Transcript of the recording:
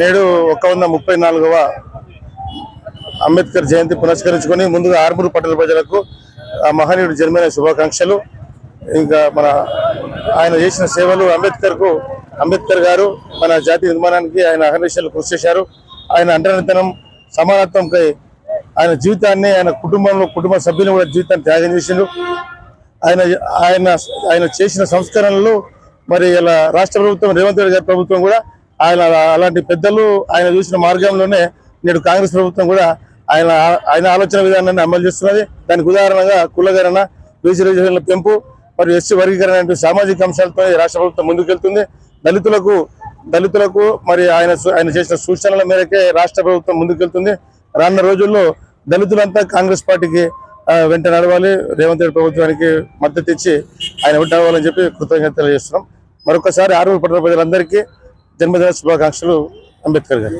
నేడు ఒక వంద ముప్పై నాలుగవ అంబేద్కర్ జయంతి పురస్కరించుకొని ముందుగా ఆర్మూరు పట్టణ ప్రజలకు ఆ మహనీయుడు జన్మైన శుభాకాంక్షలు. ఇంకా మన ఆయన చేసిన సేవలు అంబేద్కర్కు అంబేద్కర్ గారు మన జాతి నిర్మాణానికి ఆయన అహర్నిశలు కృషి చేశారు. ఆయన అంటనితనం సమానత్వంపై ఆయన జీవితాన్ని ఆయన కుటుంబంలో కుటుంబ సభ్యులు కూడా జీవితాన్ని త్యాగం చేసిండు. ఆయన ఆయన ఆయన చేసిన సంస్కరణలు మరి ఇలా రాష్ట్ర ప్రభుత్వం రేవంత్ రెడ్డి గారి ప్రభుత్వం కూడా ఆయన అలాంటి పెద్దలు ఆయన చూసిన మార్గంలోనే నేడు కాంగ్రెస్ ప్రభుత్వం కూడా ఆయన ఆయన ఆలోచన విధానాన్ని అమలు చేస్తున్నది. దానికి ఉదాహరణగా కులగరణ బీసీ రిజర్వేషన్ల పెంపు మరియు ఎస్సీ వర్గీకరణ వంటి సామాజిక అంశాలతో రాష్ట్ర ప్రభుత్వం ముందుకెళ్తుంది. దళితులకు దళితులకు మరి ఆయన ఆయన చేసిన సూచనల మేరకే రాష్ట్ర ప్రభుత్వం ముందుకెళ్తుంది. రానున్న రోజుల్లో దళితులంతా కాంగ్రెస్ పార్టీకి వెంట నడవాలి. రేవంత్ రెడ్డి ప్రభుత్వానికి మద్దతు ఇచ్చి ఆయన వెంట నడవాలని చెప్పి కృతజ్ఞత తెలియజేస్తున్నాం. మరొకసారి ఆరు పట్టణ ప్రజలందరికీ జన్మదిన శుభాకాంక్షలు అంబేద్కర్ గారు.